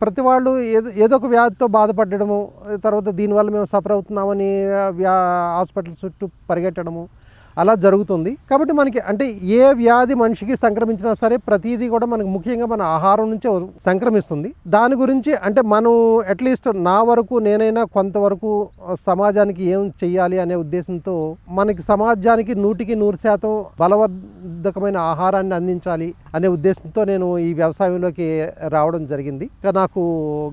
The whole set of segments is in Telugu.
ప్రతి వాళ్ళు ఏదో ఏదో ఒక వ్యాధితో బాధపడడము తర్వాత దీనివల్ల మేము సఫర్ అవుతున్నామని వ్యా హాస్పిటల్ చుట్టూ పరిగెట్టడము అలా జరుగుతుంది. కాబట్టి మనకి అంటే ఏ వ్యాధి మనిషికి సంక్రమించినా సరే ప్రతిదీ కూడా మనకు ముఖ్యంగా మన ఆహారం నుంచే సంక్రమిస్తుంది. దాని గురించి అంటే మనం అట్లీస్ట్ నా వరకు నేనైనా కొంతవరకు సమాజానికి ఏం చెయ్యాలి అనే ఉద్దేశంతో మనకి సమాజానికి నూటికి నూరు శాతం బలవర్ధకమైన ఆహారాన్ని అందించాలి అనే ఉద్దేశంతో నేను ఈ వ్యవసాయంలోకి రావడం జరిగింది. నాకు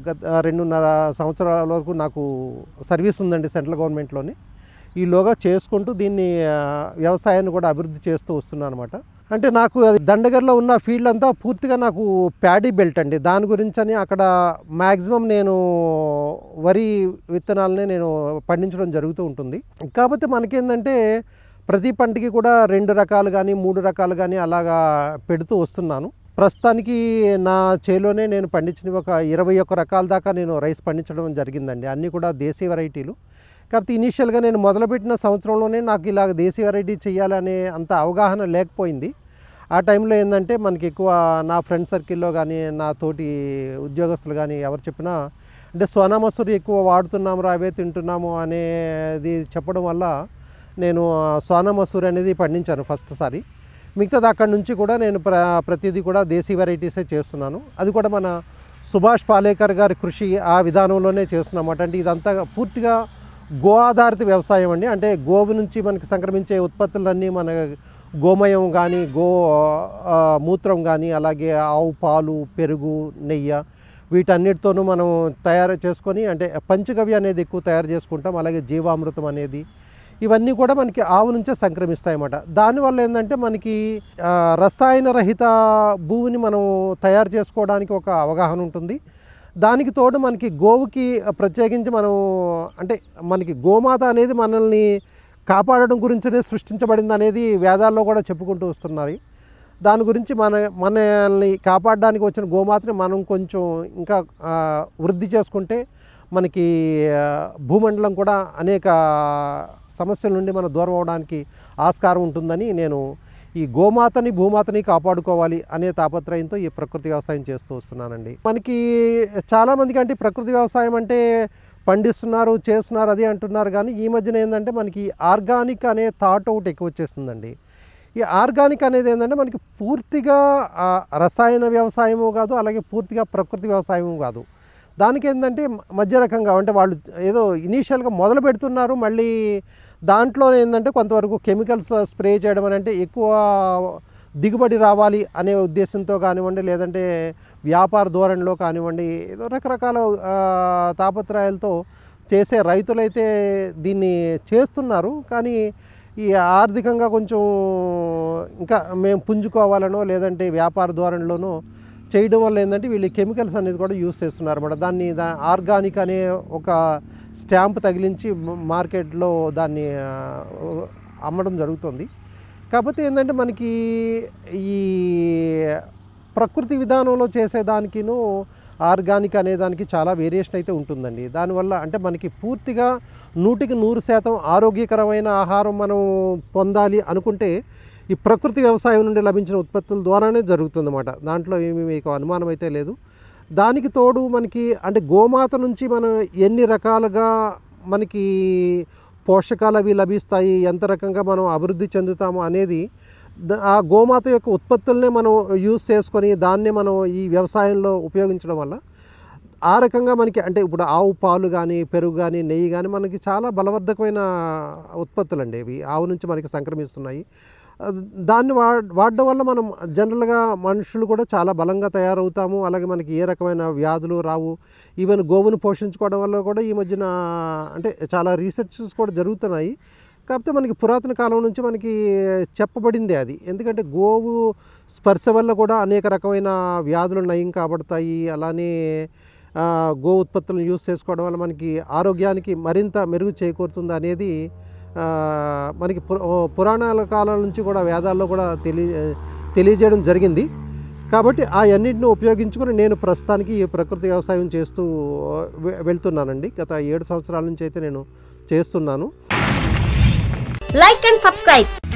గత రెండున్నర సంవత్సరాల వరకు నాకు సర్వీస్ ఉందండి సెంట్రల్ గవర్నమెంట్లోని. ఈలోగా చేసుకుంటూ దీన్ని వ్యవసాయాన్ని కూడా అభివృద్ధి చేస్తూ వస్తున్నాను అనమాట అంటే నాకు దండగర్లో ఉన్న ఫీల్డ్ అంతా పూర్తిగా నాకు ప్యాడీ బెల్ట్ అండి. దాని గురించి అని అక్కడ మ్యాక్సిమం నేను వరి విత్తనాలనే నేను పండించడం జరుగుతూ ఉంటుంది. కాకపోతే మనకేంటంటే ప్రతి పంటకి కూడా రెండు రకాలు కానీ మూడు రకాలు కానీ అలాగా పెడుతూ వస్తున్నాను. ప్రస్తుతానికి నా చేలోనే నేను పండించిన ఒక ఇరవై ఒక్క రకాల దాకా నేను రైస్ పండించడం జరిగిందండి. అన్నీ కూడా దేశీయ వెరైటీలు. కాకపోతే ఇనీషియల్గా నేను మొదలుపెట్టిన సంవత్సరంలోనే నాకు ఇలాగ దేశీ వెరైటీ చేయాలనే అంత అవగాహన లేకపోయింది. ఆ టైంలో ఏంటంటే మనకి ఎక్కువ నా ఫ్రెండ్ సర్కిల్లో కానీ నా తోటి ఉద్యోగస్తులు కానీ ఎవరు చెప్పినా అంటే సోనా మసూరి ఎక్కువ వాడుతున్నాము రావే తింటున్నాము అనేది చెప్పడం వల్ల నేను సోనా మసూరి అనేది పండించాను ఫస్ట్ సారి. మిగతాది అక్కడి నుంచి కూడా నేను ప్ర ప్రతిదీ కూడా దేశీ వెరైటీసే చేస్తున్నాను. అది కూడా మన సుభాష్ పాలేకర్ గారి కృషి ఆ విధానంలోనే చేస్తున్నామాట అంటే ఇదంతా పూర్తిగా గో ఆధారిత వ్యవసాయం అండి. అంటే గోవు నుంచి మనకి సంక్రమించే ఉత్పత్తులన్నీ మన గోమయం కానీ గో మూత్రం కానీ అలాగే ఆవు పాలు పెరుగు నెయ్యి వీటన్నిటితోనూ మనం తయారు చేసుకొని అంటే పంచగవ్య అనేది ఎక్కువ తయారు చేసుకుంటాం. అలాగే జీవామృతం అనేది ఇవన్నీ కూడా మనకి ఆవు నుంచే సంక్రమిస్తాయి అన్నమాట దానివల్ల ఏంటంటే మనకి రసాయన రహిత భూమిని మనం తయారు చేసుకోవడానికి ఒక అవగాహన ఉంటుంది. దానికి తోడు మనకి గోవుకి ప్రత్యేకించి మనం అంటే మనకి గోమాత అనేది మనల్ని కాపాడడం గురించినే సృష్టించబడింది అనేది వేదాల్లో కూడా చెప్పుకుంటూ వస్తున్నారు. దాని గురించి మన మనల్ని కాపాడడానికి వచ్చిన గోమాతని మనం కొంచెం ఇంకా వృద్ధి చేసుకుంటే మనకి భూమండలం కూడా అనేక సమస్యల నుండి మనం దూరం అవడానికి ఆస్కారం ఉంటుందని నేను ఈ గోమాతని భూమాతని కాపాడుకోవాలి అనే తాపత్రయంతో ఈ ప్రకృతి వ్యవసాయం చేస్తూ వస్తున్నానండి. మనకి చాలామందికి అంటే ప్రకృతి వ్యవసాయం అంటే పండిస్తున్నారు చేస్తున్నారు అది అంటున్నారు కానీ ఈ మధ్యన ఏంటంటే మనకి ఆర్గానిక్ అనే థాట్ ఒకటి ఎక్కువ వచ్చేసిందండి ఈ ఆర్గానిక్ అనేది ఏంటంటే మనకి పూర్తిగా రసాయన వ్యవసాయము కాదు అలాగే పూర్తిగా ప్రకృతి వ్యవసాయము కాదు. దానికి ఏంటంటే మధ్య రకంగా అంటే వాళ్ళు ఏదో ఇనీషియల్గా మొదలు పెడుతున్నారు మళ్ళీ దాంట్లో ఏంటంటే కొంతవరకు కెమికల్స్ స్ప్రే చేయడం అని అంటే ఎక్కువ దిగుబడి రావాలి అనే ఉద్దేశంతో కానివ్వండి లేదంటే వ్యాపార ధోరణిలో కానివ్వండి ఏదో రకరకాల తాపత్రయాలతో చేసే రైతులైతే దీన్ని చేస్తున్నారు. కానీ ఈ ఆర్థికంగా కొంచెం ఇంకా మేము పుంజుకోవాలనో లేదంటే వ్యాపార ధోరణిలోనో చేయడం వల్ల ఏంటంటే వీళ్ళు కెమికల్స్ అనేది కూడా యూస్ చేస్తున్నారు అన్నమాట. దాన్ని దా ఆర్గానిక్ అనే ఒక స్టాంప్ తగిలించి మార్కెట్లో దాన్ని అమ్మడం జరుగుతుంది. కాకపోతే ఏంటంటే మనకి ఈ ప్రకృతి విధానంలో చేసేదానికిను ఆర్గానిక్ అనే దానికి చాలా వేరియేషన్ అయితే ఉంటుందండి. దానివల్ల అంటే మనకి పూర్తిగా నూటికి నూరు శాతం ఆరోగ్యకరమైన ఆహారం మనం పొందాలి అనుకుంటే ఈ ప్రకృతి వ్యవసాయం నుండి లభించిన ఉత్పత్తుల ద్వారానే జరుగుతుందన్నమాట. దాంట్లో ఏమీ మీకు అనుమానం అయితే లేదు. దానికి తోడు మనకి అంటే గోమాత నుంచి మనం ఎన్ని రకాలుగా మనకి పోషకాలు అవి లభిస్తాయి ఎంత రకంగా మనం అభివృద్ధి చెందుతాము అనేది ఆ గోమాత యొక్క ఉత్పత్తులనే మనం యూస్ చేసుకొని దాన్నే మనం ఈ వ్యవసాయంలో ఉపయోగించడం వల్ల ఆ రకంగా మనకి అంటే ఇప్పుడు ఆవు పాలు కానీ పెరుగు కానీ నెయ్యి కానీ మనకి చాలా బలవర్ధకమైన ఉత్పత్తులు అండి ఇవి ఆవు నుంచి మనకి సంక్రమిస్తున్నాయి. దాన్ని వా వాడడం వల్ల మనం జనరల్గా మనుషులు కూడా చాలా బలంగా తయారవుతాము. అలాగే మనకి ఏ రకమైన వ్యాధులు రావు. ఈవెన్ గోవును పోషించుకోవడం వల్ల కూడా ఈ మధ్యన అంటే చాలా రీసెర్చెస్ కూడా జరుగుతున్నాయి. కాకపోతే మనకి పురాతన కాలం నుంచి మనకి చెప్పబడిందే అది. ఎందుకంటే గోవు స్పర్శ వల్ల కూడా అనేక రకమైన వ్యాధులు నయం కాబడతాయి. అలానే గో ఉత్పత్తులను యూస్ చేసుకోవడం వల్ల మనకి ఆరోగ్యానికి మరింత మెరుగు చేకూరుతుంది అనేది మనకి పు పురాణాల కాలం నుంచి కూడా వేదాల్లో కూడా తెలియ తెలియజేయడం జరిగింది. కాబట్టి ఆ అన్నింటిని ఉపయోగించుకొని నేను ప్రస్తుతానికి ఈ ప్రకృతి వ్యవసాయం చేస్తూ వె- వెళ్తున్నానండి. గత ఏడు సంవత్సరాల నుంచి అయితే నేను చేస్తున్నాను. Like and subscribe